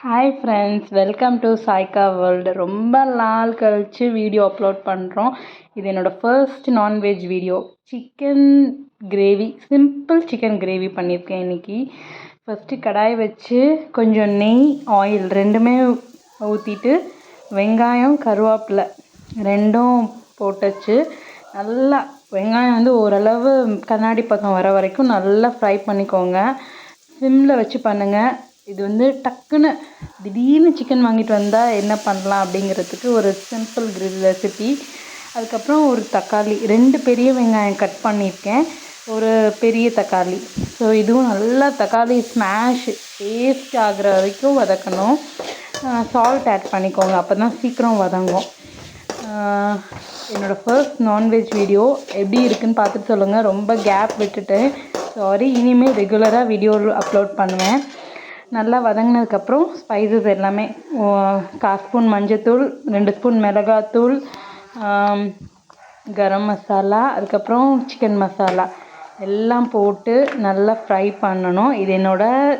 Hi friends welcome to Saika world ரொம்ப நாள் கழித்து வீடியோ அப்லோட் பண்ணுறோம் இது என்னோடய first non veg video chicken gravy simple chicken gravy பண்ணியிருக்கேன் இன்றைக்கி ஃபஸ்ட்டு கடாய் வச்சு கொஞ்சம் நெய் ஆயில் ரெண்டுமே ஊற்றிட்டு வெங்காயம் கருவேப்பிலை ரெண்டும் போட்டுச்சு. நல்லா வெங்காயம் வந்து ஓரளவு கண்ணாடி பக்கம் வர வரைக்கும் நல்லா ஃப்ரை பண்ணிக்கோங்க. சிம்மில் வச்சு பண்ணுங்கள் இது வந்து டக்குன்னு திடீர்னு சிக்கன் வாங்கிட்டு வந்தால் என்ன பண்ணலாம் அப்படிங்கிறதுக்கு ஒரு சிம்பிள் கிரில் ரெசிபி அதுக்கப்புறம் ஒரு தக்காளி ரெண்டு பெரிய வெங்காயம் கட் பண்ணியிருக்கேன். ஒரு பெரிய தக்காளி. ஸோ இதுவும் நல்லா தக்காளி ஸ்மாஷ் டேஸ்ட் ஆகிற வரைக்கும் வதக்கணும். சால்ட் ஆட் பண்ணிக்கோங்க. அப்போ தான் சீக்கிரம் வதங்கும். என்னோடய ஃபர்ஸ்ட் நான்வெஜ் வீடியோ எப்படி இருக்குன்னு பார்த்துட்டு சொல்லுங்கள் ரொம்ப கேப் விட்டுட்டேன். சாரி இனிமேல் ரெகுலராக வீடியோ அப்லோட் பண்ணுவேன். நல்லா வதங்கினதுக்கப்புறம் ஸ்பைசஸ் எல்லாமே கால் ஸ்பூன் மஞ்சத்தூள் ரெண்டு ஸ்பூன் மிளகாத்தூள் கரம் மசாலா அதுக்கப்புறம் சிக்கன் மசாலா. எல்லாம் போட்டு நல்லா ஃப்ரை பண்ணணும். இது என்னோடய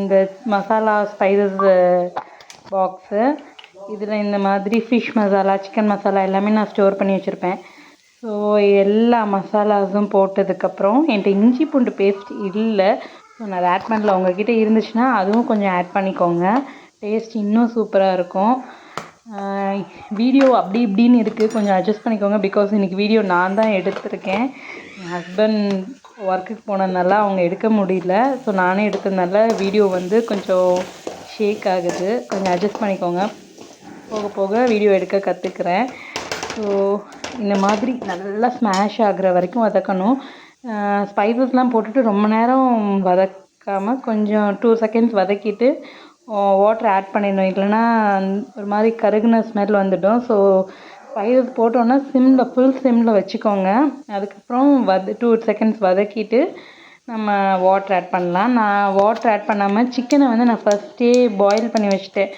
இந்த மசாலா ஸ்பைசஸ் பாக்ஸு இதில் இந்த மாதிரி ஃபிஷ் மசாலா சிக்கன் மசாலா எல்லாமே நான் ஸ்டோர் பண்ணி வச்சுருப்பேன். ஸோ எல்லா மசாலாஸும் போட்டதுக்கப்புறம் என்கிட்ட இஞ்சி பூண்டு பேஸ்ட் இல்லை. நான் அதை ஆட் பண்ணல. உங்கள்கிட்ட இருந்துச்சுன்னா அதுவும் கொஞ்சம் ஆட் பண்ணிக்கோங்க. டேஸ்ட் இன்னும் சூப்பராக இருக்கும். வீடியோ அப்படி இப்படின்னு இருக்குது கொஞ்சம் அட்ஜஸ்ட் பண்ணிக்கோங்க. பிகாஸ் இன்றைக்கி வீடியோ நான் தான் எடுத்திருக்கேன். என் ஹஸ்பண்ட் ஒர்க்குக்கு போனதுனால அவங்க எடுக்க முடியல. ஸோ நானே எடுத்ததுனால வீடியோ வந்து கொஞ்சம் ஷேக் ஆகுது. கொஞ்சம் அட்ஜஸ்ட் பண்ணிக்கோங்க. போக போக வீடியோ எடுக்க கற்றுக்குறேன் ஸோ இந்த மாதிரி நல்லா ஸ்மாஷ் ஆகிற வரைக்கும் வதக்கணும். ஸ்பைசஸ்லாம் போட்டுட்டு ரொம்ப நேரம் வதக்காமல் கொஞ்சம் டூ செகண்ட்ஸ் வதக்கிட்டு வாட்டர் ஆட் பண்ணிடணும். இல்லைன்னா ஒரு மாதிரி கருகுன ஸ்மெல் வந்துடும். ஸோ ஸ்பைசஸ் போட்டோன்னா சிம்மில் ஃபுல் சிம்மில் வச்சுக்கோங்க. அதுக்கப்புறம் வத டூ செகண்ட்ஸ் வதக்கிட்டு நம்ம வாட்டர் ஆட் பண்ணலாம். நான் வாட்டர் ஆட் பண்ணாமல் சிக்கனை வந்து நான் ஃபஸ்ட்டே பாயில் பண்ணி வச்சுட்டேன்.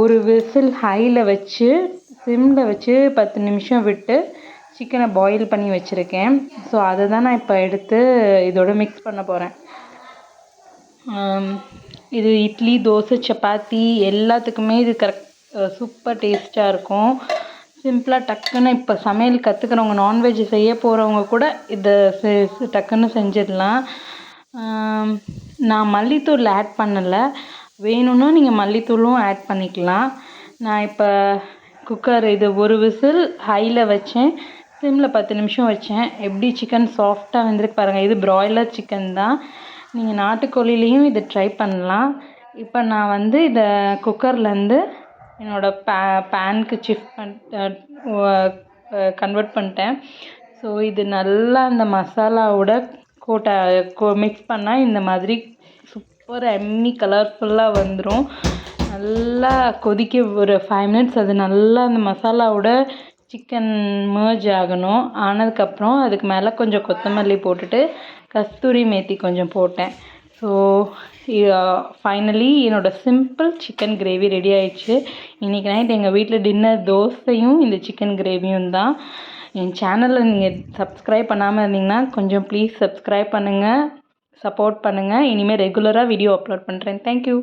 ஒரு விசில் ஹையில் வச்சு சிம்மில் வச்சு பத்து நிமிஷம் விட்டு சிக்கனை பாயில் பண்ணி வச்சுருக்கேன். ஸோ அதை தான் நான் இப்போ எடுத்து இதோட மிக்ஸ் பண்ண போகிறேன் இது இட்லி தோசை சப்பாத்தி எல்லாத்துக்குமே இது கரெக்ட் சூப்பர் டேஸ்ட்டாக இருக்கும். சிம்பிளாக டக்குன்னு இப்போ சமையல் கற்றுக்கிறவங்க நான்வெஜ் செய்ய போகிறவங்க கூட இதை டக்குன்னு செஞ்சிடலாம். நான் மல்லித்தூள் ஆட் பண்ணலை. வேணும்னா நீங்கள் மல்லித்தூளும் ஆட் பண்ணிக்கலாம். நான் இப்போ குக்கர் இது ஒரு விசில் ஹையில் வச்சேன். சிம்மில் பத்து நிமிஷம் வச்சேன். எப்படி சிக்கன் சாஃப்டாக வெந்திருக்கு பாருங்கள் இது ப்ராய்லர் சிக்கன் தான். நீங்கள் நாட்டுக்கோழிலையும் இதை ட்ரை பண்ணலாம். இப்போ நான் வந்து இதை குக்கர்லேருந்து என்னோடய பே பேனுக்கு ஷிஃப்ட் பண் கன்வெர்ட் பண்ணிட்டேன். ஸோ இது நல்லா அந்த மசாலாவோட கோட்டை கோ மிக்ஸ் பண்ணால் இந்த மாதிரி சூப்பர் எம்மி கலர்ஃபுல்லாக வந்துடும் நல்லா கொதிக்க ஒரு ஃபைவ் மினிட்ஸ் அது நல்லா அந்த மசாலாவோட சிக்கன் மேர்ஜ் ஆகணும். ஆனதுக்கப்புறம் அதுக்கு மேலே கொஞ்சம் கொத்தமல்லி போட்டுட்டு கஸ்தூரி மேத்தி கொஞ்சம் போட்டேன். ஸோ ஃபைனலி என்னோடய சிம்பிள் சிக்கன் கிரேவி ரெடி ஆயிடுச்சு. இன்றைக்கி நைட் எங்கள் வீட்டில் டின்னர் தோசையும் இந்த சிக்கன் கிரேவியும் தான். என் சேனலில் நீங்கள் சப்ஸ்கிரைப் பண்ணாமல் இருந்தீங்கன்னா கொஞ்சம் ப்ளீஸ் சப்ஸ்கிரைப் பண்ணுங்கள் சப்போர்ட் பண்ணுங்கள் இனிமேல் ரெகுலராக வீடியோ அப்லோட் பண்ணுறேன் தேங்க்யூ